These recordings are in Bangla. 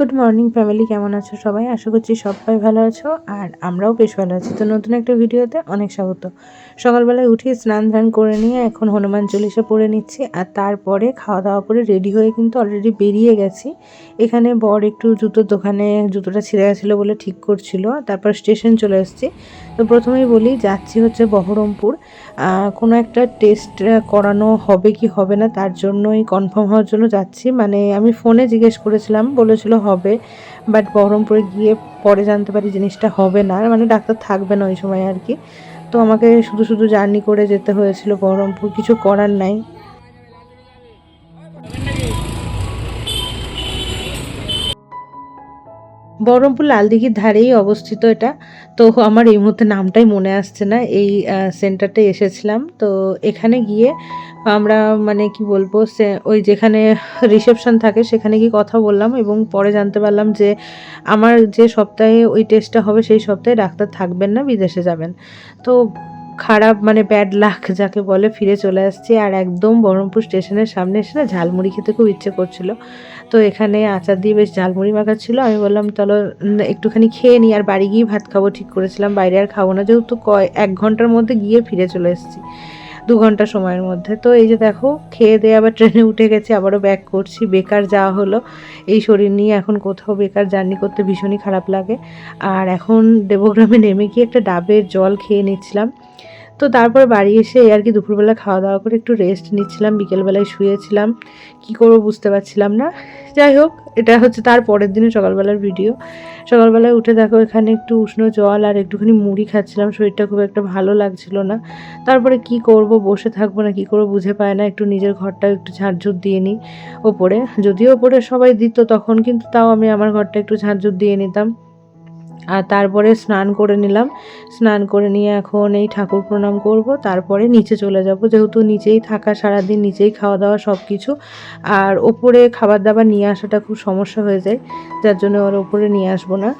গুড মর্নিং ফ্যামিলি কেমন আছো সবাই? আশা করছি সবাই ভালো আছো, আর আমরাও বেশ ভালো আছি। তো নতুন একটা ভিডিওতে অনেক স্বাগত। সকালবেলায় উঠে স্নান ধান করে নিয়ে এখন হনুমান চল্লিশা পরে নিচ্ছি, আর তারপরে খাওয়া দাওয়া করে রেডি হয়ে কিন্তু অলরেডি বেরিয়ে গেছি। এখানে বর একটু জুতোর দোকানে জুতোটা ছিঁড়ে গেছিল বলে ঠিক করছিল, তারপর স্টেশন চলে এসেছি তো প্রথমেই বলি, যাচ্ছি হচ্ছে বহরমপুর। কোনো একটা টেস্ট করানো হবে কি হবে না তার জন্যই কনফার্ম হওয়ার জন্য যাচ্ছি। মানে আমি ফোনে জিজ্ঞেস করেছিলাম, বলেছিল হবে বাট বহরমপুরে গিয়ে পরে জানতে পারি জিনিসটা হবে না। মানে ডাক্তার থাকবে না ওই সময় আর কি। তো আমাকে শুধু শুধু জার্নি করে যেতে হয়েছিল বহরমপুর, কিছু করার নাই। বহরমপুর লালদিঘির ধারেই অবস্থিত এটা। তো আমার এই মুহূর্তে নামটাই মনে আসছে না। এই সেন্টারটায় এসেছিলাম। তো এখানে গিয়ে আমরা মানে কি বলব, সে, ওই যেখানে রিসেপশন থাকে সেখানে গিয়ে কথা বললাম এবং পরে জানতে পারলাম যে আমার যে সপ্তাহে ওই টেস্টটা হবে সেই সপ্তাহে ডাক্তার থাকবেন না, বিদেশে যাবেন। তো খারাপ মানে ব্যাড লাক যাকে বলে, ফিরে চলে আসছি। আর একদম বহরমপুর স্টেশনের সামনে এসে না ঝালমুড়ি খেতে খুব ইচ্ছে করছিল। তো এখানে আচার দিয়ে বেশ ঝালমুড়ি মাখা ছিল। আমি বললাম, চলো একটুখানি খেয়ে নিই, আর বাড়ি গিয়ে ভাত খাব। ঠিক করেছিলাম। বাইরে আর খাব না, যেহেতু কয়, এক ঘণ্টার মধ্যে গিয়ে ফিরে চলে এসেছি, দু ঘণ্টা সময়ের মধ্যে। তো এই যে দেখো, খেয়ে দিয়ে আবার ট্রেনে উঠে গেছি, আবারও ব্যাক করছি। বেকার যাওয়া হলো, এই শরীর নিয়ে এখন কোথাও বেকার জার্নি করতে ভীষণই খারাপ লাগে। আর এখন দেবগ্রামে নেমে গিয়ে একটা ডাবের জল খেয়ে নিচ্ছিলাম। তো তারপর বাড়ি এসে আর কি দুপুরবেলা খাওয়া দাওয়া করে একটু রেস্ট নিচ্ছিলাম, বিকেলবেলায় শুয়েছিলাম। কি করব বুঝতে পারছিলাম না। যাই হোক, এটা হচ্ছে তার পরের দিনে সকালবেলার ভিডিও সকালবেলায় উঠে দেখো এখানে একটু উষ্ণ জল আর একটুখানি মুড়ি খাচ্ছিলাম, শরীরটা খুব একটা ভালো লাগছিল না। তারপরে কি করব, বসে থাকব না কি করব বুঝে পায় না, একটু নিজের ঘরটা একটু ঝাড়ঝুট দিয়ে নিই ওপরে। যদিও ওপরে সবাই দিত, তখন কিন্তু তাও আমি আমার ঘরটা একটু ঝাড়ঝুট দিয়ে নিতাম। আর তারপরে স্নান করে নিলাম। স্নান করে নিয়ে এখন এই ঠাকুর প্রণাম করব। তারপরে নিচে চলে যাব। যেহেতু নিচেই থাকা, সারাদিন নিচেই খাওয়া দাওয়া সব কিছু আর ওপরে খাবার দাবার নিয়ে আসাটা খুব সমস্যা হয়ে যায়। যার জন্য ওর ওপরে নিয়ে আসব না।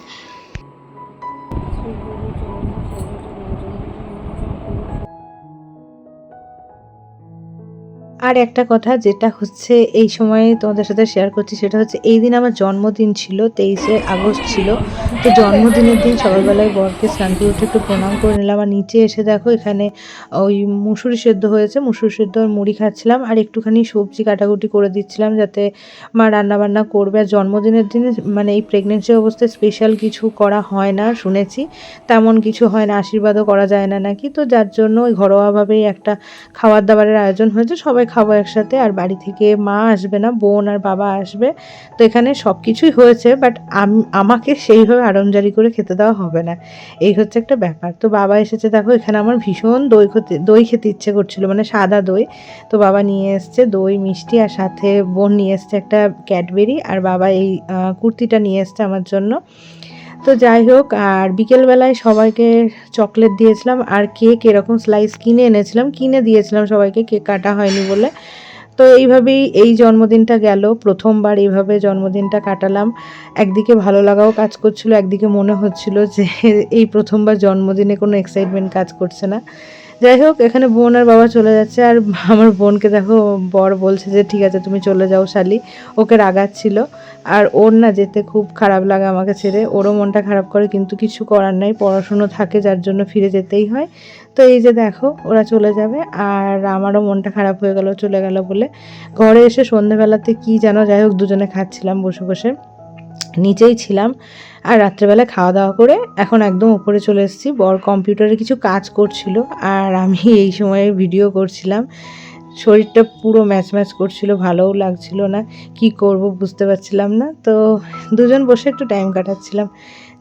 আর একটা কথা যেটা হচ্ছে, এই সময়ে তোমাদের সাথে শেয়ার করছি, সেটা হচ্ছে এই দিন আমার জন্মদিন ছিল, তেইশে আগস্ট ছিল। তো জন্মদিনের দিন সকালবেলায় বরকে স্নান করে উঠে একটু প্রণাম করে নিলাম। আর নিচে এসে দেখো, এখানে ওই মুসুরি সেদ্ধ হয়েছে, মুসুরি সেদ্ধ আর মুড়ি খাচ্ছিলাম। আর একটুখানি সবজি কাটাকুটি করে দিচ্ছিলাম যাতে মা রান্নাবান্না করবে। আর জন্মদিনের দিনে মানে এই প্রেগনেন্সি অবস্থায় স্পেশাল কিছু করা হয় না, শুনেছি। তেমন কিছু হয় না, আশীর্বাদও করা যায় না নাকি? তো যার জন্য ওই ঘরোয়াভাবেই একটা খাবার দাবারের আয়োজন হয়েছে। সবাই খাব একসাথে আর বাড়ি থেকে মা আসবে না, বোন আর বাবা আসবে। তো এখানে সব কিছুই হয়েছে বাট আমাকে সেইভাবে আড়মজারি করে খেতে দেওয়া হবে না। এই হচ্ছে একটা ব্যাপার। তো বাবা এসেছে, দেখো এখানে আমার ভীষণ দই খেতে দই খেতে ইচ্ছে করছিল মানে সাদা দই। তো বাবা নিয়ে এসছে দই, মিষ্টি আর সাথে বোন নিয়ে এসছে একটা ক্যাডবেরি, আর বাবা এই কুর্তিটা নিয়ে এসছে আমার জন্য। তো যাই হোক, আর বিকেলবেলায় সবাইকে চকলেট দিয়েছিলাম, আর কেক এরকম স্লাইস কিনে এনেছিলাম, কিনে দিয়েছিলাম সবাইকে, কেক কাটা হয়নি বলে। তো এইভাবেই এই জন্মদিনটা গেল, প্রথমবার এইভাবে জন্মদিনটা কাটালাম। একদিকে ভালো লাগাও কাজ করছিল, একদিকে মনে হচ্ছিল যে এই প্রথমবার জন্মদিনে কোনো এক্সাইটমেন্ট কাজ করছে না। যাই হোক, এখানে বোন আর বাবা চলে যাচ্ছে। আর আমার বোনকে দেখো, বর বলছে যে, ঠিক আছে, তুমি চলে যাও শালি। ওকে রাগাচ্ছিল। আর ওর না যেতে খুব খারাপ লাগে আমাকে ছেড়ে। ওরও মনটা খারাপ করে, কিন্তু কিছু করার নাই। পড়াশুনো থাকে, যার জন্য ফিরে যেতেই হয়। তো এই যে দেখো, ওরা চলে যাবে। আর আমারও মনটা খারাপ হয়ে গেল, চলে গেল বলে। ঘরে এসে সন্ধেবেলাতে কি যেন, যাই হোক, দুজনে খাচ্ছিলাম বসে বসে। নিচেই ছিলাম। আর রাত্রেবেলা খাওয়া দাওয়া করে এখন একদম উপরে চলে এসেছি। বর কম্পিউটারে কিছু কাজ করছিল আর আমি এই সময়ে ভিডিও করছিলাম। শরীরটা পুরো ম্যাচ ম্যাচ করছিল, ভালোও লাগছিল না, কি করব বুঝতে পারছিলাম না। তো দুজন বসে একটু টাইম কাটাচ্ছিলাম।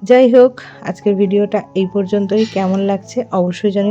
যাই হোক, আজকের ভিডিওটা এই পর্যন্তই। কেমন লাগছে অবশ্যই জানি